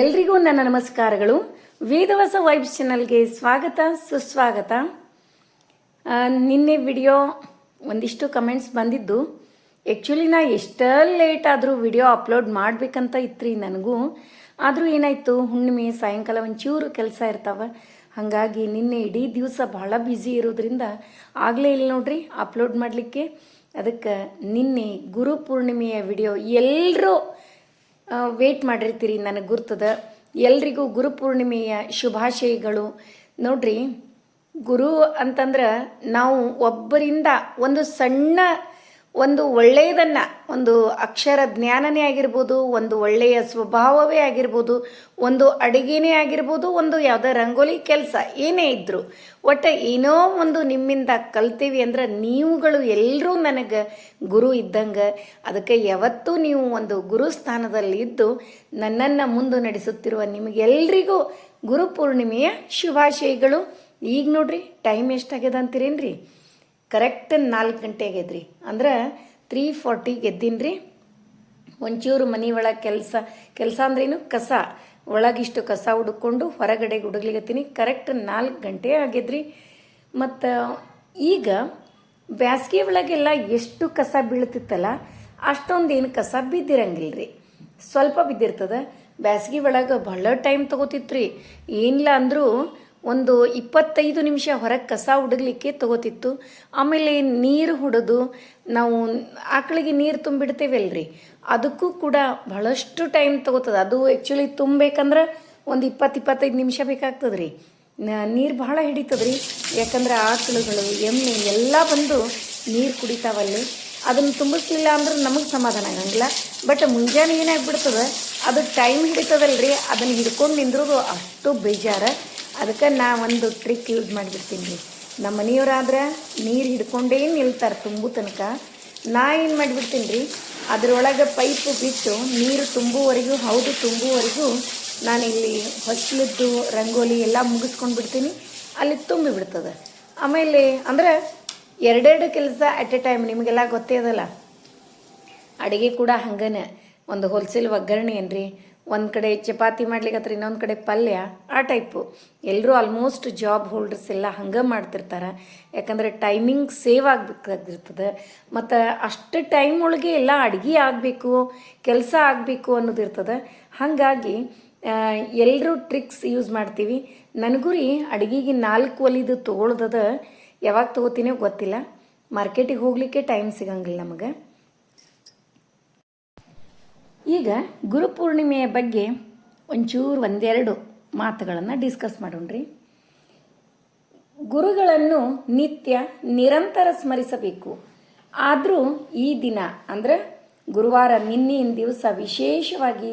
ಎಲ್ರಿಗೂ ನನ್ನ ನಮಸ್ಕಾರಗಳು. ವೇದವಸ ವೈಬ್ಸ್ ಚಾನಲ್ಗೆ ಸ್ವಾಗತ, ಸುಸ್ವಾಗತ. ನಿನ್ನೆ ವಿಡಿಯೋ ಒಂದಿಷ್ಟು ಕಮೆಂಟ್ಸ್ ಬಂದಿದ್ದು ಆ್ಯಕ್ಚುಲಿ ನಾ ಎಷ್ಟೇ ಲೇಟ್ ಆದರೂ ವಿಡಿಯೋ ಅಪ್ಲೋಡ್ ಮಾಡಬೇಕಂತ ಇತ್ರಿ ನನಗೂ. ಆದರೂ ಏನಾಯಿತು, ಹುಣ್ಣಿಮೆ, ಸಾಯಂಕಾಲ ಒಂಚೂರು ಕೆಲಸ ಇರ್ತಾವ. ಹಾಗಾಗಿ ನಿನ್ನೆ ಇಡೀ ದಿವಸ ಭಾಳ ಬ್ಯುಸಿ ಇರೋದ್ರಿಂದ ಆಗಲೇ ಇಲ್ಲ ನೋಡ್ರಿ ಅಪ್ಲೋಡ್ ಮಾಡಲಿಕ್ಕೆ. ಅದಕ್ಕೆ ನಿನ್ನೆ ಗುರು ಪೂರ್ಣಿಮೆಯ ವಿಡಿಯೋ ಎಲ್ಲರೂ ವೇಟ್ ಮಾಡಿರ್ತೀರಿ ನನಗೆ ಗುರ್ತದ. ಎಲ್ರಿಗೂ ಗುರುಪೂರ್ಣಿಮೆಯ ಶುಭಾಶಯಗಳು. ನೋಡ್ರಿ ಗುರು ಅಂತಂದ್ರೆ ನಾವು ಒಬ್ಬರಿಂದ ಒಂದು ಸಣ್ಣ ಒಂದು ಒಳ್ಳೆಯದನ್ನ, ಒಂದು ಅಕ್ಷರ ಜ್ಞಾನನೇ ಆಗಿರ್ಬೋದು, ಒಂದು ಒಳ್ಳೆಯ ಸ್ವಭಾವವೇ ಆಗಿರ್ಬೋದು, ಒಂದು ಅಡಿಗೆನೇ ಆಗಿರ್ಬೋದು, ಒಂದು ಯಾವುದೋ ರಂಗೋಲಿ ಕೆಲಸ ಏನೇ ಇದ್ರು. ಒಟ್ಟು ಏನೋ ಒಂದು ನಿಮ್ಮಿಂದ ಕಲ್ತೀವಿ ಅಂದ್ರೆ ನೀವುಗಳು ಎಲ್ಲರೂ ನನಗೆ ಗುರು ಇದ್ದಂಗೆ, ಅದಕ್ಕೆ ಯಾವತ್ತೂ ನೀವು ಒಂದು ಗುರು ಸ್ಥಾನದಲ್ಲಿ ಇದ್ದು ನನ್ನನ್ನು ಮುಂದೆ ನಡೆಸುತ್ತಿರುವ ನಿಮಗೆಲ್ರಿಗೂ ಗುರು ಪೂರ್ಣಿಮೆಯ ಶುಭಾಶಯಗಳು. ಈಗ ನೋಡ್ರಿ ಟೈಮ್ ಎಷ್ಟಾಗ್ಯದ ಅಂತೀರೇನ್ರಿ ಕರೆಕ್ಟ್ ನಾಲ್ಕು ಗಂಟೆ ಎದ್ರಿ. ಅಂದ್ರೆ ತ್ರೀ ಫಾರ್ಟಿಗೆ ಎದ್ದೀನಿ ರೀ ಒಂಚೂರು ಮನೆ ಒಳಗೆ ಕೆಲಸ ಕೆಲಸ ಅಂದ್ರೇನು ಕಸ. ಒಳಗಿಷ್ಟು ಕಸ ಹುಡುಕೊಂಡು ಹೊರಗಡೆ ಹುಡುಗ್ಲಿಗತ್ತೀನಿ ಕರೆಕ್ಟ್ ನಾಲ್ಕು ಗಂಟೆ ಆಗಿದ್ರಿ. ಮತ್ತು ಈಗ ಬ್ಯಾಸ್ಗೆ ಒಳಗೆಲ್ಲ ಎಷ್ಟು ಕಸ ಬೀಳ್ತಿತ್ತಲ್ಲ ಅಷ್ಟೊಂದು ಏನು ಕಸ ಬಿದ್ದಿರಂಗಿಲ್ಲ ರೀ ಸ್ವಲ್ಪ ಬಿದ್ದಿರ್ತದ. ಬ್ಯಾಸ್ಗೆ ಒಳಗೆ ಭಾಳ ಟೈಮ್ ತಗೋತಿತ್ರಿ. ಏನಿಲ್ಲ ಅಂದರೂ ಒಂದು ಇಪ್ಪತ್ತೈದು ನಿಮಿಷ ಹೊರಗೆ ಕಸ ಹುಡುಗ್ಲಿಕ್ಕೆ ತಗೋತಿತ್ತು. ಆಮೇಲೆ ನೀರು ಹೊಡೆದು ನಾವು ಆಕಳಿಗೆ ನೀರು ತುಂಬಿಡ್ತೇವಲ್ರಿ? ಅದಕ್ಕೂ ಕೂಡ ಬಹಳಷ್ಟು ಟೈಮ್ ತಗೋತದ. ಅದು ಆ್ಯಕ್ಚುಲಿ ತುಂಬಬೇಕಂದ್ರೆ ಒಂದು ಇಪ್ಪತ್ತು ಇಪ್ಪತ್ತೈದು ನಿಮಿಷ ಬೇಕಾಗ್ತದೆ ರೀ ನೀರು ಭಾಳ ರೀ ಯಾಕಂದ್ರೆ ಆಕಳುಗಳು, ಎಮ್ಮೆ ಎಲ್ಲ ಬಂದು ನೀರು ಕುಡಿತಾವಲ್ಲಿ. ಅದನ್ನು ತುಂಬಿಸ್ಲಿಲ್ಲ ಅಂದ್ರೆ ನಮಗೆ ಸಮಾಧಾನ ಆಗಂಗಿಲ್ಲ. ಬಟ್ ಮುಂಜಾನೆ ಏನಾಗ್ಬಿಡ್ತದೆ? ಅದು ಟೈಮ್ ಹಿಡಿತದಲ್ರಿ. ಅದನ್ನು ಹಿಡ್ಕೊಂಡು ನಿಂದ್ರೋದು ಅಷ್ಟು ಬೇಜಾರ. ಅದಕ್ಕೆ ನಾ ಒಂದು ಟ್ರಿಕ್ ಯೂಸ್ ಮಾಡಿಬಿಡ್ತೀನಿ ರೀ. ನಮ್ಮ ಮನೆಯವರಾದ್ರೆ ನೀರು ಹಿಡ್ಕೊಂಡೇ ನಿಲ್ತಾರೆ ತುಂಬು ತನಕ. ನಾ ಏನು ಮಾಡಿಬಿಡ್ತೀನಿ ರೀ, ಅದರೊಳಗೆ ಪೈಪು ಬಿಟ್ಟು ನೀರು ತುಂಬುವವರೆಗೂ, ಹೌದು ತುಂಬುವವರೆಗೂ ನಾನು ಇಲ್ಲಿ ಹೊಸಲದ್ದು, ರಂಗೋಲಿ ಎಲ್ಲ ಮುಗಿಸ್ಕೊಂಡು ಬಿಡ್ತೀನಿ. ಅಲ್ಲಿ ತುಂಬಿ ಬಿಡ್ತದೆ. ಆಮೇಲೆ ಅಂದ್ರೆ ಎರಡೆರಡು ಕೆಲಸ ಅಟ್ ಎ ಟೈಮ್ ನಿಮಗೆಲ್ಲ ಗೊತ್ತೇ ಅದಲ್ಲ. ಅಡುಗೆ ಕೂಡ ಹಂಗನೆ. ಒಂದು ಹೋಲ್ಸೇಲ್ ಒಗ್ಗರಣೆ ಏನ್ರಿ ಒಂದು ಕಡೆ ಚಪಾತಿ ಮಾಡ್ಲಿಕ್ಕೆ ಇನ್ನೊಂದು ಕಡೆ ಪಲ್ಯ, ಆ ಟೈಪು ಎಲ್ಲರೂ ಆಲ್ಮೋಸ್ಟ್ ಜಾಬ್ ಹೋಲ್ಡರ್ಸ್ ಎಲ್ಲ ಹಂಗೆ ಮಾಡ್ತಿರ್ತಾರೆ. ಯಾಕಂದರೆ ಟೈಮಿಂಗ್ ಸೇವ್ ಆಗಬೇಕಾಗಿರ್ತದೆ. ಮತ್ತು ಅಷ್ಟು ಟೈಮ್ ಒಳಗೆ ಎಲ್ಲ ಅಡುಗೆ ಆಗಬೇಕು, ಕೆಲಸ ಆಗಬೇಕು ಅನ್ನೋದಿರ್ತದೆ ಹಾಗಾಗಿ ಎಲ್ಲರೂ ಟ್ರಿಕ್ಸ್ ಯೂಸ್ ಮಾಡ್ತೀವಿ. ನನಗೂ ರೀ ಅಡುಗೆಗೆ ನಾಲ್ಕು ಒಲಿದು ತೊಗೊಳ್ದದ ಯಾವಾಗ ತೊಗೋತೀನೋ ಗೊತ್ತಿಲ್ಲ. ಮಾರ್ಕೆಟಿಗೆ ಹೋಗಲಿಕ್ಕೆ ಟೈಮ್ ಸಿಗಂಗಿಲ್ಲ ನಮಗೆ. ಈಗ ಗುರುಪೂರ್ಣಿಮೆಯ ಬಗ್ಗೆ ಒಂಚೂರು ಒಂದೆರಡು ಮಾತುಗಳನ್ನು ಡಿಸ್ಕಸ್ ಮಾಡೋಣ್ರಿ. ಗುರುಗಳನ್ನು ನಿತ್ಯ ನಿರಂತರ ಸ್ಮರಿಸಬೇಕು. ಆದರೂ ಈ ದಿನ ಅಂದರೆ ಗುರುವಾರ ನಿನ್ನೆಯ ದಿವಸ ವಿಶೇಷವಾಗಿ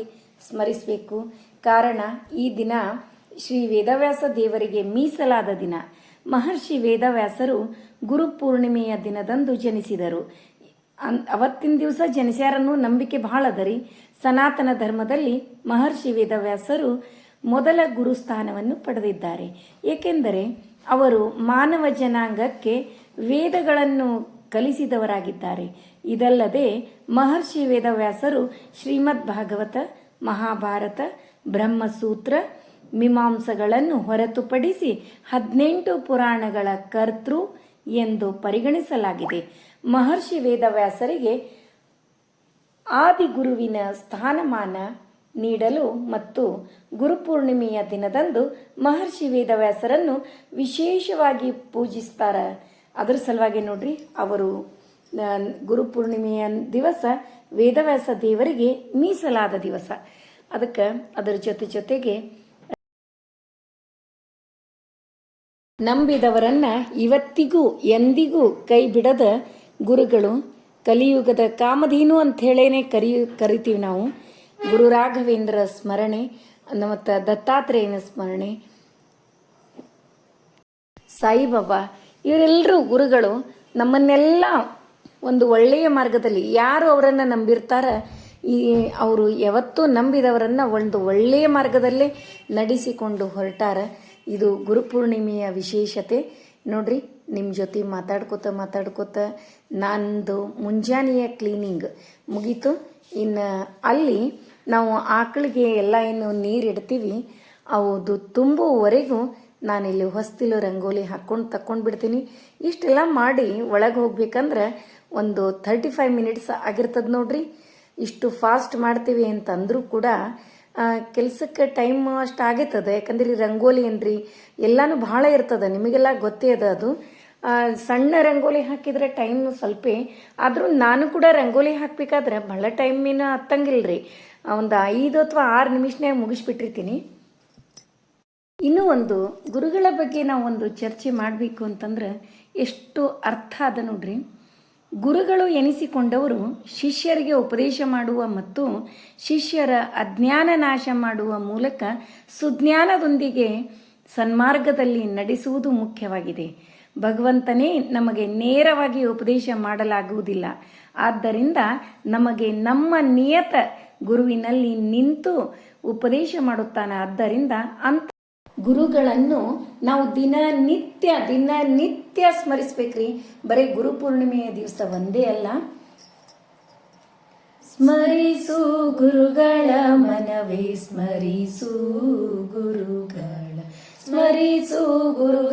ಸ್ಮರಿಸಬೇಕು. ಕಾರಣ ಈ ದಿನ ಶ್ರೀ ವೇದವ್ಯಾಸ ದೇವರಿಗೆ ಮೀಸಲಾದ ದಿನ. ಮಹರ್ಷಿ ವೇದವ್ಯಾಸರು ಗುರುಪೂರ್ಣಿಮೆಯ ದಿನದಂದು ಜನಿಸಿದರು. ಅವತ್ತಿನ ದಿವಸ ಜನಿಸ್ಯಾರನ್ನೂ ನಂಬಿಕೆ ಬಹಳ ಅದರಿ ಸನಾತನ ಧರ್ಮದಲ್ಲಿ ಮಹರ್ಷಿ ವೇದವ್ಯಾಸರು ಮೊದಲ ಗುರುಸ್ಥಾನವನ್ನು ಪಡೆದಿದ್ದಾರೆ. ಏಕೆಂದರೆ ಅವರು ಮಾನವ ಜನಾಂಗಕ್ಕೆ ವೇದಗಳನ್ನು ಕಲಿಸಿದವರಾಗಿದ್ದಾರೆ. ಇದಲ್ಲದೆ ಮಹರ್ಷಿ ವೇದವ್ಯಾಸರು ಶ್ರೀಮದ್ ಭಾಗವತ, ಮಹಾಭಾರತ, ಬ್ರಹ್ಮಸೂತ್ರ ಮೀಮಾಂಸಗಳನ್ನು ಹೊರತುಪಡಿಸಿ ಹದಿನೆಂಟು ಪುರಾಣಗಳ ಕರ್ತೃ ಎಂದು ಪರಿಗಣಿಸಲಾಗಿದೆ. ಮಹರ್ಷಿ ವೇದವ್ಯಾಸರಿಗೆ ಆದಿಗುರುವಿನ ಸ್ಥಾನಮಾನ ನೀಡಲು ಮತ್ತು ಗುರುಪೂರ್ಣಿಮೆಯ ದಿನದಂದು ಮಹರ್ಷಿ ವೇದವ್ಯಾಸರನ್ನು ವಿಶೇಷವಾಗಿ ಪೂಜಿಸ್ತಾರ. ಅದರ ಸಲುವಾಗಿ ನೋಡ್ರಿ, ಅವರು ಗುರುಪೂರ್ಣಿಮಿಯ ದಿವಸ ವೇದವ್ಯಾಸ ದೇವರಿಗೆ ಮೀಸಲಾದ ದಿವಸ. ಅದಕ್ಕೆ ಅದರ ಜೊತೆ ಜೊತೆಗೆ ನಂಬಿದವರನ್ನ ಇವತ್ತಿಗೂ ಎಂದಿಗೂ ಕೈ ಬಿಡದ ಗುರುಗಳು, ಕಲಿಯುಗದ ಕಾಮಧೇನು ಹೇಳೇನೆ ಕರಿ ಕರಿತೀವಿ ನಾವು. ಗುರು ರಾಘವೇಂದ್ರ ಸ್ಮರಣೆ ಮತ್ತು ದತ್ತಾತ್ರೇಯನ ಸ್ಮರಣೆ. ಸಾಯಿಬಾಬಾ ಇವರೆಲ್ಲರೂ ಗುರುಗಳು ನಮ್ಮನ್ನೆಲ್ಲ ಒಂದು ಒಳ್ಳೆಯ ಮಾರ್ಗದಲ್ಲಿ ಯಾರು ಅವರನ್ನು ನಂಬಿರ್ತಾರ, ಈ ಅವರು ಯಾವತ್ತೂ ನಂಬಿದವರನ್ನು ಒಂದು ಒಳ್ಳೆಯ ಮಾರ್ಗದಲ್ಲೇ ನಡೆಸಿಕೊಂಡು ಹೊರಟಾರ. ಇದು ಗುರುಪೂರ್ಣಿಮೆಯ ವಿಶೇಷತೆ. ನೋಡ್ರಿ. ನಿಮ್ಮ ಜೊತೆ ಮಾತಾಡ್ಕೋತ ಮಾತಾಡ್ಕೋತ ನಂದು ಮುಂಜಾನೆಯ ಕ್ಲೀನಿಂಗ್ ಮುಗೀತು. ಇನ್ನು ಅಲ್ಲಿ ನಾವು ಆಕಳಿಗೆ ಎಲ್ಲ ಏನು ನೀರು ಇಡ್ತೀವಿ ಅದು ತುಂಬುವವರೆಗೂ ನಾನಿಲ್ಲಿ ಹೊಸ್ತಿಲು ರಂಗೋಲಿ ಹಾಕ್ಕೊಂಡು ತಕ್ಕೊಂಡು ಬಿಡ್ತೀನಿ. ಇಷ್ಟೆಲ್ಲ ಮಾಡಿ ಒಳಗೆ ಹೋಗ್ಬೇಕಂದ್ರೆ ಒಂದು ಥರ್ಟಿ ಫೈವ್ ಮಿನಿಟ್ಸ್ ಆಗಿರ್ತದೆ ನೋಡ್ರಿ. ಇಷ್ಟು ಫಾಸ್ಟ್ ಮಾಡ್ತೀವಿ ಅಂತಂದರೂ ಕೂಡ ಕೆಲಸಕ್ಕೆ ಟೈಮ್ ಅಷ್ಟು ಆಗೈತದ ಯಾಕಂದ್ರೆ ರಂಗೋಲಿ ರಂಗೋಲಿ ರೀ ಎಲ್ಲಾನು ಭಾಳ ಇರ್ತದೆ. ನಿಮಗೆಲ್ಲ ಗೊತ್ತೇ ಅದ ಅದು. ಸಣ್ಣ ರಂಗೋಲಿ ಹಾಕಿದ್ರೆ ಟೈಮ್ ಸ್ವಲ್ಪ. ಆದರೂ ನಾನು ಕೂಡ ರಂಗೋಲಿ ಹಾಕಬೇಕಾದ್ರೆ ಭಾಳ ಟೈಮಿನ ರೀ ಒಂದು ಐದು ಅಥವಾ ಆರು ನಿಮಿಷನೇ ಮುಗಿಸ್ಬಿಟ್ಟಿರ್ತೀನಿ. ಇನ್ನೂ ಒಂದು ಗುರುಗಳ ಬಗ್ಗೆ ನಾವು ಒಂದು ಚರ್ಚೆ ಮಾಡಬೇಕು ಅಂತಂದ್ರೆ ಎಷ್ಟು ಅರ್ಥ ಅದ ನೋಡ್ರಿ. ಗುರುಗಳು ಎನಿಸಿಕೊಂಡವರು ಶಿಷ್ಯರಿಗೆ ಉಪದೇಶ ಮಾಡುವ ಮತ್ತು ಶಿಷ್ಯರ ಅಜ್ಞಾನ ನಾಶ ಮಾಡುವ ಮೂಲಕ ಸುಜ್ಞಾನದೊಂದಿಗೆ ಸನ್ಮಾರ್ಗದಲ್ಲಿ ನಡೆಸುವುದು ಮುಖ್ಯವಾಗಿದೆ. ಭಗವಂತನೇ ನಮಗೆ ನೇರವಾಗಿ ಉಪದೇಶ ಮಾಡಲಾಗುವುದಿಲ್ಲ. ಆದ್ದರಿಂದ ನಮಗೆ ನಮ್ಮ ನಿಯತ ಗುರುವಿನಲ್ಲಿ ನಿಂತು ಉಪದೇಶ ಮಾಡುತ್ತಾನೆ. ಆದ್ದರಿಂದ ಅಂತ ಗುರುಗಳನ್ನು ನಾವು ದಿನನಿತ್ಯ ದಿನನಿತ್ಯ ದಿನ ನಿತ್ಯ ಸ್ಮರಿಸ್ಬೇಕ್ರಿ. ಬರೀ ಗುರು ಪೂರ್ಣಿಮೆಯ ದಿವಸ ಒಂದೇ ಅಲ್ಲ. ಸ್ಮರಿಸು ಗುರುಗಳ ಮನವೇ, ಸ್ಮರಿಸು ಗುರುಗಳ ಸ್ಮರಿಸು ಗುರುಗಳ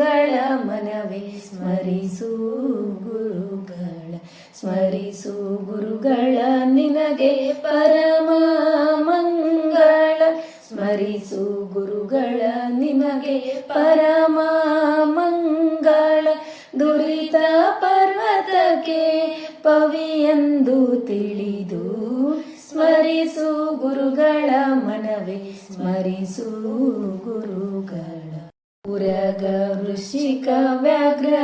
व्याघ्र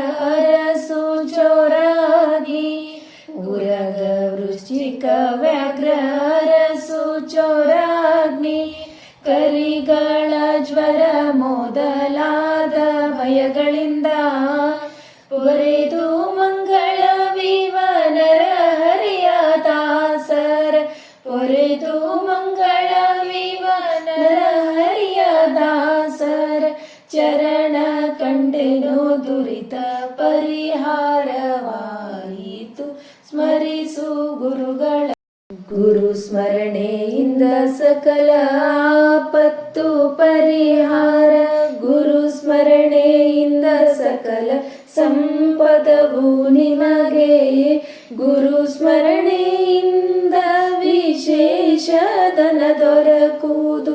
ಗುರು ಸ್ಮರಣೆಯಿಂದ ಸಕಲ ಆಪತ್ತು ಪರಿಹಾರ ಗುರು ಸ್ಮರಣೆಯಿಂದ ಸಕಲ ಸಂಪದವು ನಿಮಗೆ ಗುರು ಸ್ಮರಣೆಯಿಂದ ವಿಶೇಷ ಧನ ದೊರಕುವುದು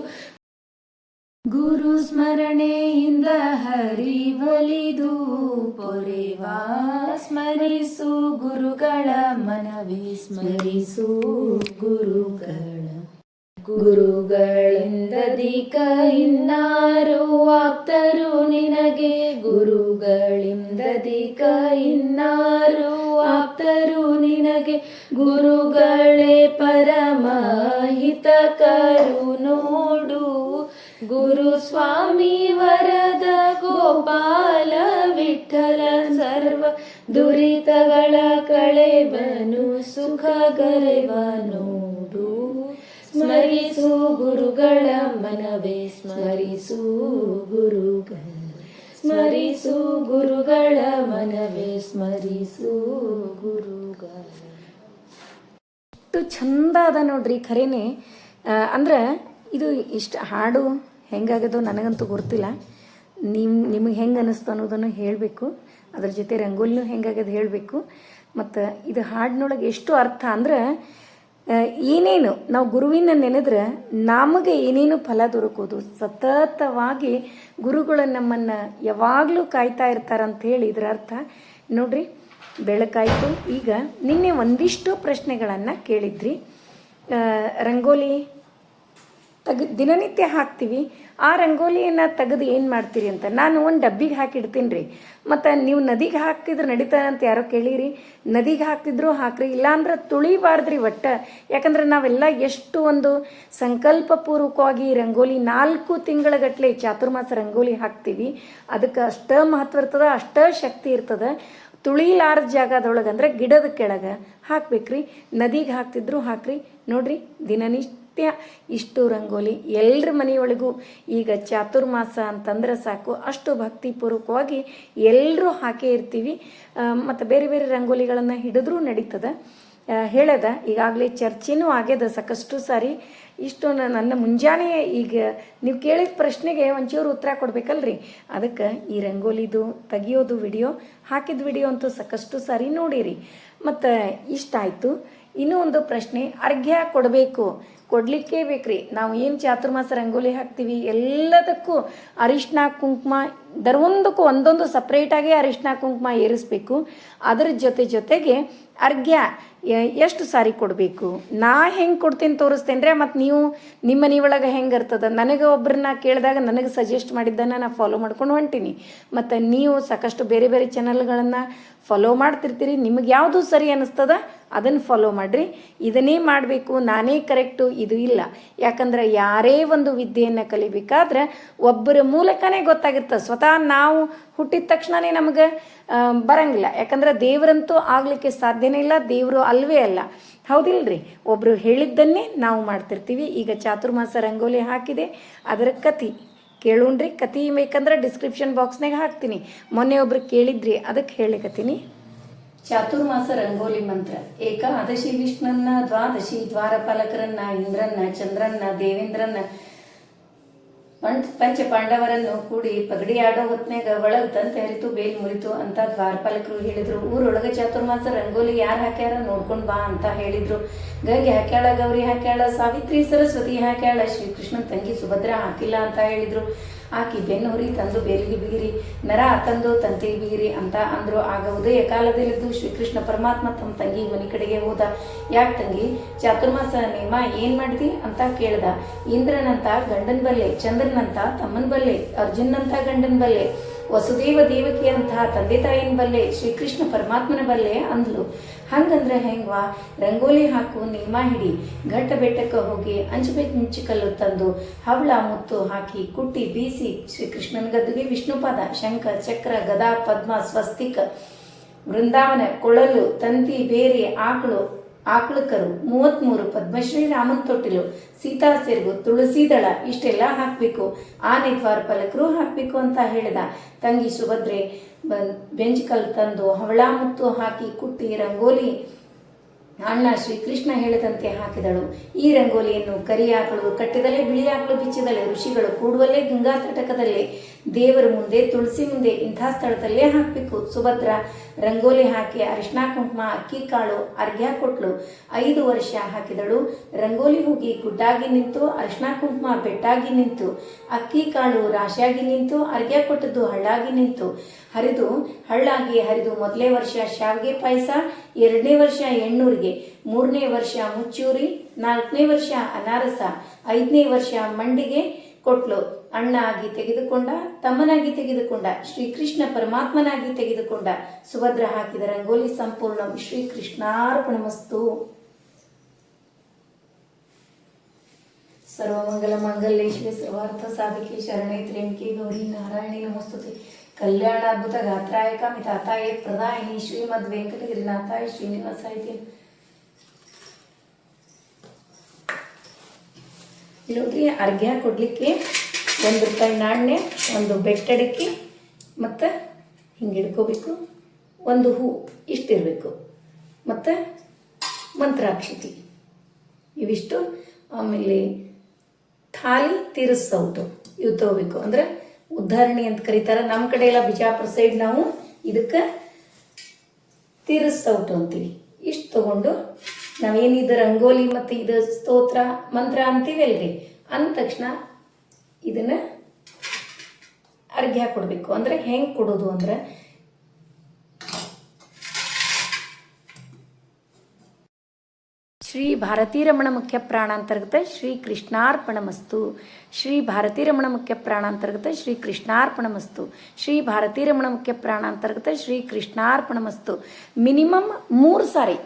ಗುರು ಸ್ಮರಣೆಯಿಂದ ಹರಿವಲಿದು, ಪೊರೆವಾ ಸ್ಮರಿಸು ಗುರುಗಳ ಮನವಿ, ಸ್ಮರಿಸು ಗುರುಗಳ ಗುರುಗಳಿಂದದಿ ಇನ್ನಾರು ಆಪ್ತರು ನಿನಗೆ ಗುರುಗಳಿಂದದಿ ಇನ್ನಾರು ಆಪ್ತರು ನಿನಗೆ, ಗುರುಗಳೇ ಪರಮ ಹಿತಕರು ಸ್ವಾಮಿ ವರದ ಗೋಪಾಲ ವಿಠಲ ಸರ್ವ ದುರಿತಗಳ ಕಳೆವನು ಸುಖ ನೋಡು ಸ್ಮರಿಸು ಗುರುಗಳ ಮನವೇ, ಸ್ಮರಿಸು ಗುರುಗಳ ಸ್ಮರಿಸು ಗುರುಗಳ ಮನವೇ, ಸ್ಮರಿಸು ಗುರುಗಳ. ಎಷ್ಟು ಚಂದ ಅದ ನೋಡ್ರಿ ಖರೇನೆ ಅಂದ್ರೆ ಇದು ಇಷ್ಟು ಹಾಡು ಹೆಂಗಾಗದೋ ನನಗಂತೂ ಗೊತ್ತಿಲ್ಲ. ನಿಮ್, ನಿಮಗೆ ಹೆಂಗೆ ಅನ್ನಿಸ್ತು ಅನ್ನೋದನ್ನು ಹೇಳಬೇಕು. ಅದ್ರ ಜೊತೆ ರಂಗೋಲಿನೂ ಹೆಂಗಾಗದು ಹೇಳಬೇಕು. ಮತ್ತು ಇದು ಹಾಡಿನೊಳಗೆ ಎಷ್ಟು ಅರ್ಥ ಅಂದ್ರೆ ಏನೇನು ನಾವು ಗುರುವಿನ ನೆನೆದ್ರೆ ನಮಗೆ ಏನೇನು ಫಲ ದೊರಕೋದು. ಸತತವಾಗಿ ಗುರುಗಳು ನಮ್ಮನ್ನು ಯಾವಾಗಲೂ ಕಾಯ್ತಾ ಇರ್ತಾರಂತ ಹೇಳಿ ಇದರ ಅರ್ಥ. ನೋಡ್ರಿ, ಬೆಳಕಾಯಿತು. ಈಗ ನಿನ್ನೆ ಒಂದಿಷ್ಟು ಪ್ರಶ್ನೆಗಳನ್ನು ಕೇಳಿದ್ರಿ. ರಂಗೋಲಿ ತೆಗ್, ದಿನನಿತ್ಯ ಹಾಕ್ತೀವಿ. ಆ ರಂಗೋಲಿಯನ್ನು ತೆಗೆದು ಏನು ಮಾಡ್ತೀರಿ ಅಂತ. ನಾನು ಒಂದು ಡಬ್ಬಿಗೆ ಹಾಕಿಡ್ತೀನಿ ರೀ ಮತ್ತು ನೀವು ನದಿಗೆ ಹಾಕಿದ್ರೆ ನಡೀತಾನೆ ಅಂತ ಯಾರೋ ಕೇಳಿರಿ. ನದಿಗೆ ಹಾಕ್ತಿದ್ರು ಹಾಕ್ರಿ. ಇಲ್ಲಾಂದ್ರೆ ತುಳಿಬಾರ್ದ್ರಿ ಒಟ್ಟ. ಯಾಕಂದ್ರೆ ನಾವೆಲ್ಲ ಎಷ್ಟು ಒಂದು ಸಂಕಲ್ಪಪೂರ್ವಕವಾಗಿ ರಂಗೋಲಿ ನಾಲ್ಕು ತಿಂಗಳಗಟ್ಟಲೆ ಚಾತುರ್ಮಾಸ ರಂಗೋಲಿ ಹಾಕ್ತೀವಿ. ಅದಕ್ಕೆ ಅಷ್ಟ ಮಹತ್ವ ಇರ್ತದ, ಅಷ್ಟ ಶಕ್ತಿ ಇರ್ತದ. ತುಳಿಲಾರ ಜಾಗದೊಳಗೆ ಅಂದ್ರೆ ಗಿಡದ ಕೆಳಗೆ ಹಾಕ್ಬೇಕ್ರಿ. ನದಿಗೆ ಹಾಕ್ತಿದ್ರು ಹಾಕ್ರಿ. ನೋಡ್ರಿ ದಿನನಿತ್ಯ ಇಷ್ಟು ರಂಗೋಲಿ ಎಲ್ಲರ ಮನೆಯೊಳಗೂ. ಈಗ ಚಾತುರ್ಮಾಸ ಅಂತಂದ್ರೆ ಸಾಕು. ಅಷ್ಟು ಭಕ್ತಿಪೂರ್ವಕವಾಗಿ ಎಲ್ಲರೂ ಹಾಕೇ ಇರ್ತೀವಿ. ಮತ್ತು ಬೇರೆ ಬೇರೆ ರಂಗೋಲಿಗಳನ್ನು ಹಿಡಿದ್ರೂ ನಡೀತದ. ಹೇಳದ, ಈಗಾಗಲೇ ಚರ್ಚೆನೂ ಆಗ್ಯದ ಸಾಕಷ್ಟು ಸಾರಿ. ಇಷ್ಟು ನನ್ನ ಮುಂಜಾನೆ ಈಗ ನೀವು ಕೇಳಿದ ಪ್ರಶ್ನೆಗೆ ಒಂಚೂರು ಉತ್ತರ ಕೊಡ್ಬೇಕಲ್ರಿ. ಅದಕ್ಕೆ ಈ ರಂಗೋಲಿದು, ತೆಗಿಯೋದು ವಿಡಿಯೋ, ಹಾಕಿದ ವಿಡಿಯೋ ಅಂತೂ ಸಾಕಷ್ಟು ಸಾರಿ ನೋಡಿರಿ. ಮತ್ತು ಇಷ್ಟ ಆಯಿತು ಇನ್ನೂ ಒಂದು ಪ್ರಶ್ನೆ, ಅರ್ಘ್ಯ ಕೊಡಬೇಕು. ಕೊಡಲಿಕ್ಕೇ ಬೇಕ್ರಿ. ನಾವು ಏನು ಚಾತುರ್ಮಾಸ ರಂಗೋಲಿ ಹಾಕ್ತೀವಿ ಎಲ್ಲದಕ್ಕೂ ಅರಿಶಿನ ಕುಂಕುಮ ದರವೊಂದಕ್ಕೂ ಒಂದೊಂದು ಸಪ್ರೇಟಾಗಿ ಅರಿಶಿನ ಕುಂಕುಮ ಏರಿಸ್ಬೇಕು. ಅದರ ಜೊತೆ ಜೊತೆಗೆ ಅರ್ಘ್ಯ ಎಷ್ಟು ಸಾರಿ ಕೊಡಬೇಕು? ನಾ ಹೆಂಗೆ ಕೊಡ್ತೀನಿ ತೋರಿಸ್ತೇನೆ ಮತ್ತು ನೀವು ನಿಮ್ಮ ಮನೆಯೊಳಗೆ ಹೆಂಗೆ ಇರ್ತದ? ನನಗೆ ಒಬ್ಬರನ್ನ ಕೇಳಿದಾಗ ನನಗೆ ಸಜೆಸ್ಟ್ ಮಾಡಿದ್ದನ್ನು ನಾ ಫಾಲೋ ಮಾಡ್ಕೊಂಡು ಹೊಂಟೀನಿ. ಮತ್ತು ನೀವು ಸಾಕಷ್ಟು ಬೇರೆ ಬೇರೆ ಚಾನಲ್ಗಳನ್ನು ಫಾಲೋ ಮಾಡ್ತಿರ್ತೀರಿ. ನಿಮಗೆ ಯಾವುದು ಸರಿ ಅನ್ನಿಸ್ತದ ಅದನ್ನು ಫಾಲೋ ಮಾಡಿರಿ. ಇದನ್ನೇ ಮಾಡಬೇಕು, ನಾನೇ ಕರೆಕ್ಟು ಇದು ಇಲ್ಲ. ಯಾಕಂದ್ರೆ ಯಾರೇ ಒಂದು ವಿದ್ಯೆಯನ್ನು ಕಲಿಬೇಕಾದ್ರೆ ಒಬ್ಬರ ಮೂಲಕನೇ ಗೊತ್ತಾಗಿರ್ತದೆ ಸ್ವತಃ ನಾವು ಹುಟ್ಟಿದ ತಕ್ಷಣನೇ ನಮಗೆ ಬರಂಗಿಲ್ಲ. ಯಾಕಂದ್ರೆ ದೇವರಂತೂ ಆಗಲಿಕ್ಕೆ ಸಾಧ್ಯನೇ ಇಲ್ಲ, ದೇವರು ಅಲ್ವೇ ಅಲ್ಲ. ಹೌದಿಲ್ರಿ? ಒಬ್ಬರು ಹೇಳಿದ್ದನ್ನೇ ನಾವು ಮಾಡ್ತಿರ್ತೀವಿ. ಈಗ ಚಾತುರ್ಮಾಸ ರಂಗೋಲಿ ಹಾಕಿದೆ. ಅದರ ಕತಿ ಕೇಳೋಣ್ರಿ. ಕತಿ ಬೇಕಂದ್ರೆ ಡಿಸ್ಕ್ರಿಪ್ಷನ್ ಬಾಕ್ಸ್ನಾಗ ಹಾಕ್ತೀನಿ. ಮೊನ್ನೆ ಒಬ್ರು ಕೇಳಿದ್ರಿ ಅದಕ್ಕೆ ಹೇಳಿಕತ್ತೀನಿ. ಚಾತುರ್ಮಾಸ ರಂಗೋಲಿ ಮಂತ್ರ. ಏಕಾದಶಿ ವಿಷ್ಣುನ್ನ, ದ್ವಾದಶಿ ದ್ವಾರಪಾಲಕರನ್ನ, ಇಂದ್ರನ್ನ, ಚಂದ್ರನ್ನ, ದೇವೇಂದ್ರನ್ನ. ಪಂಚ ಪಂಚ ಪಾಂಡವರನ್ನು ಕೂಡಿ ಪಗಡಿ ಆಡೋ ಹೊತ್ನ್ಯಾಗ ಒಳಗ್ ತಂತೆ ಹರಿತು, ಬೇಲ್ ಮುರಿತು ಅಂತ ದ್ವಾರಪಾಲಕರು ಹೇಳಿದ್ರು. ಊರೊಳಗ ಚಾತುರ್ಮಾಸ ರಂಗೋಲಿ ಯಾರು ಹಾಕ್ಯಾರ ನೋಡ್ಕೊಂಡು ಬಾ ಅಂತ ಹೇಳಿದ್ರು. ಗಂಗೆ ಹಾಕ್ಯಾಳ, ಗೌರಿ ಹಾಕ್ಯಾಳ, ಸಾವಿತ್ರಿ, ಸರಸ್ವತಿ ಹಾಕ್ಯಾಳ ಶ್ರೀಕೃಷ್ಣ ತಂಗಿ ಸುಭದ್ರ ಹಾಕಿಲ್ಲ ಅಂತ ಹೇಳಿದ್ರು. ಆಕಿ ಬೆನ್ನುರಿ ತಂದು ಬೇಲಿಗೆ ಬಿಗಿರಿ ನರ ತಂದು ತಂತಿಗೆ ಬಿಗಿರಿ ಅಂತ ಅಂದ್ರು ಆಗ ಉದಯ ಕಾಲದಲ್ಲಿದ್ದು ಶ್ರೀಕೃಷ್ಣ ಪರಮಾತ್ಮ ತಮ್ಮ ತಂಗಿ ಮನೆ ಕಡೆಗೆ ಹೋದ. ಯಾಕೆ ತಂಗಿ? ಚಾತುರ್ಮಾಸ ನೇಮ ಏನು ಮಾಡಿದಿ ಅಂತ ಕೇಳ್ದ. ಇಂದ್ರನಂತ ಗಂಡನ ಬಲ್ಲೆ, ಚಂದ್ರನಂತ ತಮ್ಮನ ಬಲ್ಲೆ ಅರ್ಜುನಂತ ಗಂಡನ ಬಲ್ಲೆ. ವಸುದೇವ ದೇವಕಿ ಅಂತ ತಂದೆ ತಾಯಿನ ಬಲ್ಲೆ, ಶ್ರೀಕೃಷ್ಣ ಪರಮಾತ್ಮನ ಬಲ್ಲೆ ಅಂದ್ಲು. ಹಂಗಂದ್ರೆ ಹೆಂಗ್ವಾ? ರಂಗೋಲಿ ಹಾಕು ನೇಮ ಹಿಡಿ, ಘಟ್ಟ ಬೆಟ್ಟಕ್ಕೆ ಹೋಗಿ ಅಂಚಬೇಕು ಮುಂಚಿಕಲ್ಲು ತಂದು, ಹವಳ ಮುತ್ತು ಹಾಕಿ, ಕುಟ್ಟಿ ಬೀಸಿ, ಶ್ರೀಕೃಷ್ಣನ ಗದ್ದುಗೆ ವಿಷ್ಣುಪಾದ, ಶಂಖ, ಚಕ್ರ, ಗದಾ, ಪದ್ಮ, ಸ್ವಸ್ತಿಕ, ವೃಂದಾವನ, ಕೊಳಲು, ತಂತಿ, ಬೇರೆ, ಆಕಳು ಆಕಳುಕರು ಮೂವತ್ಮೂರು ಪದ್ಮಶ್ರೀ ರಾಮನ್ ತೊಟ್ಟಿಲು, ಸೀತಾ ಸೆರಗು, ತುಳಸಿ ದಳ, ಇಷ್ಟೆಲ್ಲ ಹಾಕಬೇಕು. ಆನೆ ದ್ವಾರಪಾಲಕರು ಹಾಕಬೇಕು ಅಂತ ಹೇಳಿದ. ತಂಗಿ ಸುಭದ್ರೆ ಬೆಂಚ್ಕಲ್ ತಂದು ಹವಳ ಮುತ್ತು ಹಾಕಿ ಕುಟ್ಟಿ ರಂಗೋಲಿ ಅಣ್ಣ ಶ್ರೀಕೃಷ್ಣ ಹೇಳಿದಂತೆ ಹಾಕಿದಳು. ಈ ರಂಗೋಲಿಯನ್ನು ಕರಿ ಆಕಳು ಕಟ್ಟಿದಲೇ ಬಿಳಿ ಆಕಳು ಬಿಚ್ಚಿದಲೆ ಋಷಿಗಳು ಕೂಡುವಲ್ಲೇ ಗಂಗಾ ತಟಕದಲ್ಲೇ ದೇವರ ಮುಂದೆ, ತುಳಸಿ ಮುಂದೆ ಇಂಥ ಸ್ಥಳದಲ್ಲೇ ಹಾಕಬೇಕು. ಸುಭದ್ರ ರಂಗೋಲಿ ಹಾಕಿ ಅರಿಶಿನ ಕುಂಕುಮ, ಅಕ್ಕಿ, ಕಾಳು, ಅರ್ಘ್ಯ ಕೊಟ್ಲು. ಐದು ವರ್ಷ ಹಾಕಿದಳು. ರಂಗೋಲಿ ಹೋಗಿ ಗುಡ್ಡಾಗಿ ನಿಂತು ಅರಿಶಿನ ಕುಂಕುಮ ಬೆಟ್ಟಾಗಿ ನಿಂತು. ಅಕ್ಕಿ, ಕಾಳು ರಾಶಿಯಾಗಿ ನಿಂತು, ಅರ್ಘ್ಯ ಕೊಟ್ಟದ್ದು ಹಳ್ಳಾಗಿ ನಿಂತು. ಹರಿದು, ಹಳ್ಳಾಗಿ ಹರಿದು ಮೊದಲೇ ವರ್ಷ ಶಾವಿಗೆ ಪಾಯಸ, ಎರಡನೇ ವರ್ಷ ಎಣ್ಣೂರಿಗೆ, ಮೂರನೇ ವರ್ಷ ಮುಚ್ಚೂರಿ, ನಾಲ್ಕನೇ ವರ್ಷ ಅನಾರಸ, ಐದನೇ ವರ್ಷ ಮಂಡಿಗೆ ಕೊಟ್ಲು. ಅಣ್ಣ ಆಗಿ ತೆಗೆದುಕೊಂಡ, ತಮ್ಮನಾಗಿ ತೆಗೆದುಕೊಂಡ, ಶ್ರೀಕೃಷ್ಣ ಪರಮಾತ್ಮನಾಗಿ ತೆಗೆದುಕೊಂಡ ಸುಭದ್ರ ಹಾಕಿದ ರಂಗೋಲಿ ಸಂಪೂರ್ಣ ಶ್ರೀಕೃಷ್ಣಾರ್ಪಣಮಸ್ತು ಸರ್ವಮಂಗಲ ಮಂಗಲೇಶ್ವರಿ ಸರ್ವಾರ್ಥ ಸಾಧಕಿ, ಶರಣೈ ತ್ರ್ಯಂಬಕೆ ಗೌರಿ, ನಾರಾಯಣಿ ಕಲ್ಯಾಣ ಕಲ್ಯಾಣಾದ್ಭುತ ಗಾತ್ರಾಯಕ ಮಿತಾತಾಯ ಪ್ರದಾಯಿನಿ, ಶ್ರೀಮದ್ ವೆಂಕಟಗಿರಿನಾಥಾಯ ಶ್ರೀನಿವಾಸಾಯ ತೇ ಐತಿ ನೋಡ್ರಿ ಅರ್ಘ್ಯ ಕೊಡಲಿಕ್ಕೆ ಒಂದು ರೂಪಾಯಿ ನಾಣ್ಯ, ಒಂದು ಬೆಟ್ಟಡಿಕೆ ಮತ್ತು ಹಿಂಗೆ ಹಿಡ್ಕೋಬೇಕು ಒಂದು ಹೂ ಇಷ್ಟಿರಬೇಕು ಮತ್ತು ಮಂತ್ರಾಕ್ಷತಿ. ಇವಿಷ್ಟು. ಆಮೇಲೆ ಥಾಲಿ ತೀರಿಸೌಟು ಇವು ತಗೋಬೇಕು. ಅಂದ್ರೆ ಉದಾಹರಣೆ ಅಂತ ಕರೀತಾರೆ. ನಮ್ಮ ಕಡೆ ಎಲ್ಲ ಬಿಜಾಪುರ ಸೈಡ್ ನಾವು ಇದಕ್ಕೆ ತೀರಿಸೌಟು ಅಂತೀವಿ. ಇಷ್ಟು ತಗೊಂಡು ನಾವೇನಿದು ರಂಗೋಲಿ ಮತ್ತು ಇದು ಸ್ತೋತ್ರ, ಮಂತ್ರ ಅಂತೀವಿ ಅಲ್ರಿ. ಅಂದ ತಕ್ಷಣ ಇದನ್ನ ಅರ್ಘ್ಯ ಕೊಡಬೇಕು ಅಂದ್ರೆ ಹೆಂಗೆ ಕೊಡೋದು ಅಂದ್ರೆ ಶ್ರೀ ಭಾರತೀ ರಮಣ ಮುಖ್ಯ ಪ್ರಾಣಾಂತರ್ಗತ ಶ್ರೀ ಕೃಷ್ಣಾರ್ಪಣಮಸ್ತು ಶ್ರೀ ಭಾರತೀ ರಮಣ ಮುಖ್ಯ ಪ್ರಾಣಾಂತರ್ಗತ ಶ್ರೀ ಕೃಷ್ಣಾರ್ಪಣಮಸ್ತು ಶ್ರೀ ಭಾರತೀ ರಮಣ ಮುಖ್ಯ ಪ್ರಾಣಾಂತರ್ಗತ ಶ್ರೀ ಕೃಷ್ಣಾರ್ಪಣಮಸ್ತು ಮಿನಿಮಮ್ ಮೂರು ಸಾರಿ.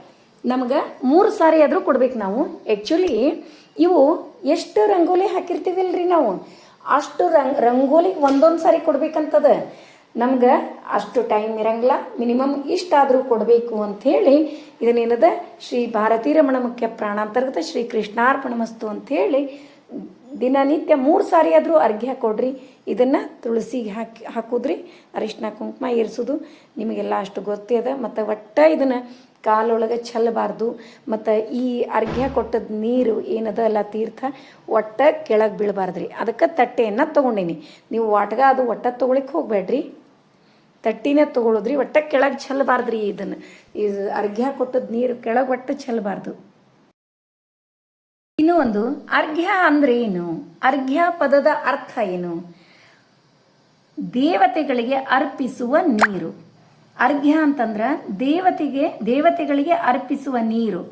ನಮ್ಗೆ ಮೂರು ಸಾರಿ ಆದರೂ ಕೊಡ್ಬೇಕು ನಾವು. ಆ್ಯಕ್ಚುಲಿ ಇವು ಎಷ್ಟು ರಂಗೋಲಿ ಹಾಕಿರ್ತೀವಲ್ರಿ ನಾವು. ಅಷ್ಟು ರಂಗ್ ರಂಗೋಲಿ ಒಂದೊಂದು ಸಾರಿ ಕೊಡ್ಬೇಕಂತದ. ನಮ್ಗೆ ಅಷ್ಟು ಟೈಮ್ ಇರಂಗಿಲ್ಲ. ಮಿನಿಮಮ್ ಇಷ್ಟಾದರೂ ಕೊಡಬೇಕು ಅಂಥೇಳಿ ಇದನ್ನೇನದ ಶ್ರೀ ಭಾರತೀ ರಮಣ ಮುಖ್ಯ ಪ್ರಾಣಾಂತರ್ಗತ ಶ್ರೀ ಕೃಷ್ಣಾರ್ಪಣ ಕೃಷ್ಣಾರ್ಪಣಮಸ್ತು ಅಂಥೇಳಿ ದಿನನಿತ್ಯ ಮೂರು ಸಾರಿ ಆದರೂ ಅರ್ಘ್ಯ ಕೊಡ್ರಿ. ಇದನ್ನು ತುಳಸಿಗೆ ಹಾಕಿ ಹಾಕುದ್ರಿ. ಅರಿಶಿನ ಕುಂಕುಮ ಏರಿಸೋದು ನಿಮಗೆಲ್ಲ ಅಷ್ಟು ಗೊತ್ತೇ ಅದ. ಮತ್ತು ಒಟ್ಟು ಇದನ್ನು ಕಾಲೊಳಗೆ ಚೆಲ್ಲಬಾರ್ದು ಮತ್ತು ಈ ಅರ್ಘ್ಯ ಕೊಟ್ಟದ ನೀರು ಏನದ ಅಲ್ಲ ತೀರ್ಥ, ಒಟ್ಟ ಕೆಳಗೆ ಬೀಳಬಾರ್ದ್ರಿ. ಅದಕ್ಕೆ ತಟ್ಟೆಯನ್ನು ತೊಗೊಂಡೀನಿ. ನೀವು ವಾಟ್ಗ ಅದು ಒಟ್ಟ ತೊಗೊಳಿಕ್ಕೆ ಹೋಗಬೇಡ್ರಿ. ತಟ್ಟಿನೇ ತೊಗೊಳೋದ್ರಿ. ಒಟ್ಟ ಕೆಳಗೆ ಚೆಲ್ಲಬಾರ್ದ್ರಿ ಇದನ್ನು. ಇದು ಅರ್ಘ್ಯ ಕೊಟ್ಟದ ನೀರು ಕೆಳಗೆ ಒಟ್ಟು ಚೆಲ್ಲಬಾರ್ದು ಇನ್ನು ಒಂದು ಅರ್ಘ್ಯ ಅಂದ್ರೆ ಏನು? ಅರ್ಘ್ಯ ಪದದ ಅರ್ಥ ಏನು? ದೇವತೆಗಳಿಗೆ ಅರ್ಪಿಸುವ ನೀರು. ಅರ್ಘ್ಯ ಅಂತಂದ್ರೆ ದೇವತೆಗೆ, ದೇವತೆಗಳಿಗೆ ಅರ್ಪಿಸುವ ನೀರು.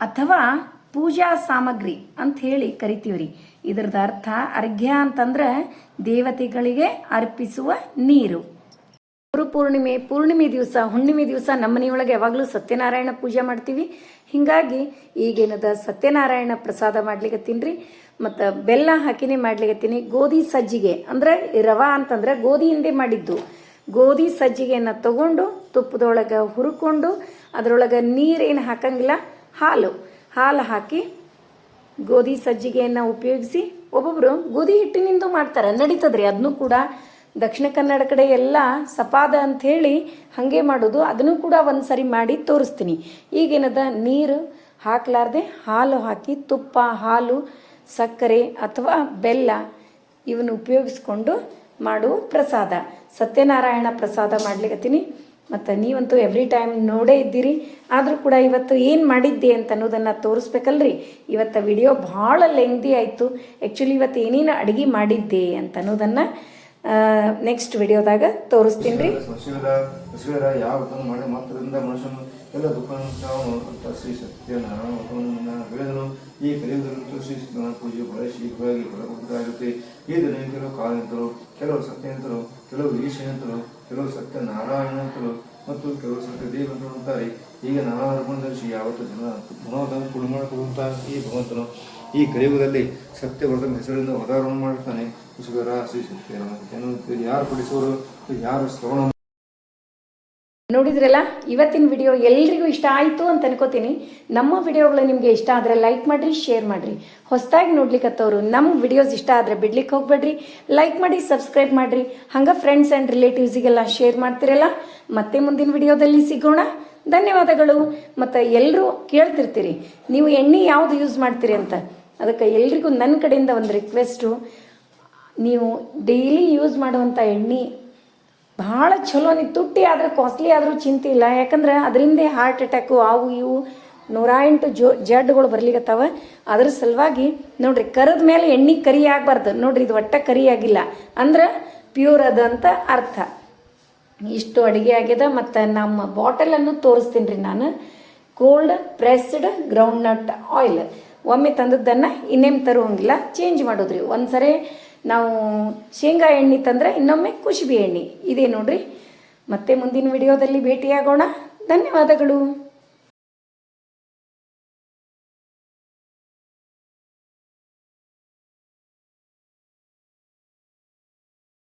ಅಥವಾ ಪೂಜಾ ಸಾಮಗ್ರಿ ಅಂತ ಹೇಳಿ ಕರಿತೀವ್ರಿ. ಇದರದ ಅರ್ಥ ಅರ್ಘ್ಯ ಅಂತಂದ್ರೆ ದೇವತೆಗಳಿಗೆ ಅರ್ಪಿಸುವ ನೀರು. ಗುರು ಪೂರ್ಣಿಮೆ ಪೂರ್ಣಿಮೆ ದಿವಸ, ಹುಣ್ಣಿಮೆ ದಿವಸ ನಮ್ಮ ಮನೆಯೊಳಗೆ ಯಾವಾಗಲೂ ಸತ್ಯನಾರಾಯಣ ಪೂಜೆ ಮಾಡ್ತೀವಿ. ಹೀಗಾಗಿ ಈಗೇನದ ಸತ್ಯನಾರಾಯಣ ಪ್ರಸಾದ ಮಾಡ್ಲಿಕ್ಕೆ ತಿನ್ರಿ. ಮತ್ತು ಬೆಲ್ಲ ಹಾಕಿನೇ ತಿನ್ನಿ. ಗೋಧಿ ಸಜ್ಜಿಗೆ, ಅಂದ್ರೆ ರವ ಅಂತಂದ್ರೆ ಗೋಧಿಯಿಂದೇ ಮಾಡಿದ್ದು. ಗೋಧಿ ಸಜ್ಜಿಗೆಯನ್ನು ತಗೊಂಡು ತುಪ್ಪದೊಳಗೆ ಹುರ್ಕೊಂಡು ಅದರೊಳಗೆ ನೀರೇನು ಹಾಕಂಗಿಲ್ಲ, ಹಾಲು. ಹಾಲು ಹಾಕಿ ಗೋಧಿ ಸಜ್ಜಿಗೆಯನ್ನು ಉಪಯೋಗಿಸಿ ಒಬ್ಬೊಬ್ಬರು ಗೋಧಿ ಹಿಟ್ಟಿನಿಂದ ಮಾಡ್ತಾರೆ. ನಡೀತದ್ರಿ ಅದನ್ನು ಕೂಡ ದಕ್ಷಿಣ ಕನ್ನಡ ಕಡೆ ಎಲ್ಲ ಸಪಾದ ಅಂಥೇಳಿ ಹಾಗೆ ಮಾಡೋದು, ಅದನ್ನು ಕೂಡ ಒಂದು ಸರಿ ಮಾಡಿ ತೋರಿಸ್ತೀನಿ. ಈಗೇನದ? ನೀರು ಹಾಕಲಾರ್ದೆ ಹಾಲು ಹಾಕಿ, ತುಪ್ಪ, ಹಾಲು, ಸಕ್ಕರೆ ಅಥವಾ ಬೆಲ್ಲ ಇವನ್ನು ಉಪಯೋಗಿಸ್ಕೊಂಡು ಮಾಡುವ ಪ್ರಸಾದ. ಸತ್ಯನಾರಾಯಣ ಪ್ರಸಾದ ಮಾಡ್ಲಿಕ್ಕತ್ತೀನಿ ಮತ್ತು ನೀವಂತೂ ಎವ್ರಿ ಟೈಮ್ ನೋಡೇ ಇದ್ದೀರಿ. ಆದರೂ ಕೂಡ ಇವತ್ತು ಏನು ಮಾಡಿದ್ದೆ ಅಂತ ಅನ್ನೋದನ್ನು ತೋರಿಸ್ಬೇಕಲ್ರಿ. ಇವತ್ತು ವಿಡಿಯೋ ಭಾಳ ಲೆಂಗ್ದಿ ಆಯಿತು. ಆ್ಯಕ್ಚುಲಿ ಇವತ್ತು ಏನೇನು ಅಡುಗೆ ಮಾಡಿದ್ದೆ ಅಂತ ಅನ್ನೋದನ್ನು ನೆಕ್ಸ್ಟ್ ವಿಡಿಯೋದಾಗ ತೋರಿಸ್ತೀನಿ ಮನುಷ್ಯನು ಎಲ್ಲ ದುಃಖ ತಾವು ಅಂತ ಶ್ರೀ ಸತ್ಯನಾರಾಯಣ ಬೆಳೆದನು. ಈ ಕಲಿಯುಗದಲ್ಲಿ ಶ್ರೀ ಸ್ನಾನ ಪೂಜೆ ಬಹಳ ಶೀಘ್ರವಾಗಿ ಹೊರಗುತ್ತಾಗುತ್ತೆ ಈ ಕಾಲಂತರು ಕೆಲವು ಸತ್ಯಂತರು ಕೆಲವು ಈಶಯಂತರು ಕೆಲವು ಸತ್ಯನಾರಾಯಣಂತರು ಮತ್ತು ಸತ್ಯ ಸತ್ಯದೇವಂತರು ಅಂತಾರೆ. ಈಗ ನಾನಾ ಧರ್ಮದಲ್ಲಿ ಯಾವತ್ತು ಜನ ಪುನಃ ಕುಡು ಮಾಡಿಕೊಳ್ಳುವಂತ ಈ ಭಗವಂತನು ಈ ಕಲಿಯುಗದಲ್ಲಿ ಸತ್ಯವರ್ಧನ ಹೆಸರಿಂದ ಅವತಾರವನ್ನು ಮಾಡುತ್ತಾನೆ ಕುಸುಗರ ನೋಡಿದ್ರಲ್ಲ, ಇವತ್ತಿನ ವಿಡಿಯೋ ಎಲ್ರಿಗೂ ಇಷ್ಟ ಆಯಿತು ಅಂತ ಅನ್ಕೋತೀನಿ. ನಮ್ಮ ವಿಡಿಯೋಗಳು ನಿಮಗೆ ಇಷ್ಟ ಆದರೆ ಲೈಕ್ ಮಾಡಿರಿ ಶೇರ್ ಮಾಡಿರಿ. ಹೊಸದಾಗಿ ನೋಡ್ಲಿಕ್ಕತ್ತವರು ನಮ್ಮ ವಿಡಿಯೋಸ್ ಇಷ್ಟ ಆದರೆ ಬಿಡ್ಲಿಕ್ಕೆ ಹೋಗ್ಬೇಡ್ರಿ. ಲೈಕ್ ಮಾಡಿ ಸಬ್ಸ್ಕ್ರೈಬ್ ಮಾಡಿರಿ. ಹಂಗೆ ಫ್ರೆಂಡ್ಸ್ ಆ್ಯಂಡ್ ರಿಲೇಟಿವ್ಸಿಗೆಲ್ಲ ಶೇರ್ ಮಾಡ್ತಿರಲ್ಲ. ಮತ್ತೆ ಮುಂದಿನ ವಿಡಿಯೋದಲ್ಲಿ ಸಿಗೋಣ. ಧನ್ಯವಾದಗಳು. ಮತ್ತು ಎಲ್ಲರೂ ಕೇಳ್ತಿರ್ತೀರಿ. ನೀವು ಎಣ್ಣೆ ಯಾವುದು ಯೂಸ್ ಮಾಡ್ತೀರಿ ಅಂತ. ಅದಕ್ಕೆ ಎಲ್ರಿಗೂ ನನ್ನ ಕಡೆಯಿಂದ ಒಂದು ರಿಕ್ವೆಸ್ಟು ನೀವು ಡೈಲಿ ಯೂಸ್ ಮಾಡುವಂಥ ಎಣ್ಣೆ ಭಾಳ ಚಲೋ ನೀವು ತುಟ್ಟಿ ಆದ್ರೆ ಕಾಸ್ಟ್ಲಿ ಆದರೂ ಚಿಂತೆ ಇಲ್ಲ. ಯಾಕಂದ್ರೆ ಅದರಿಂದ ಹಾರ್ಟ್ ಅಟ್ಯಾಕು ಅವು ಇವು ನೂರ ಎಂಟು ಜೋ, ಜಡ್ಗಳು ಬರ್ಲಿಕತ್ತಾವ. ಅದ್ರ ಸಲುವಾಗಿ ನೋಡ್ರಿ, ಕರದ ಮೇಲೆ ಎಣ್ಣೆ ಕರಿ ಆಗಬಾರ್ದು. ನೋಡ್ರಿ, ಇದು ಒಟ್ಟ ಕರಿ ಆಗಿಲ್ಲ. ಅಂದ್ರೆ ಪ್ಯೂರ್ ಅದ ಅಂತ ಅರ್ಥ. ಇಷ್ಟು ಅಡುಗೆ ಆಗ್ಯದ. ಮತ್ತು ನಮ್ಮ ಬಾಟಲನ್ನು ತೋರಿಸ್ತೀನಿ ರೀ ನಾನು. Cold pressed ground nut oil ಒಮ್ಮೆ ತಂದದ್ದನ್ನು ಇನ್ನೇನು ತರುವಂಗಿಲ್ಲ. ಚೇಂಜ್ ಮಾಡೋದ್ರಿ. ಒಂದು ಸರಿ ನಾವು ಶೇಂಗಾ ಎಣ್ಣೆ ತಂದರೆ ಇನ್ನೊಮ್ಮೆ ಕುಶುಬಿ ಎಣ್ಣೆ. ಇದೇ ನೋಡ್ರಿ. ಮತ್ತೆ ಮುಂದಿನ ವಿಡಿಯೋದಲ್ಲಿ ಭೇಟಿಯಾಗೋಣ. ಧನ್ಯವಾದಗಳು.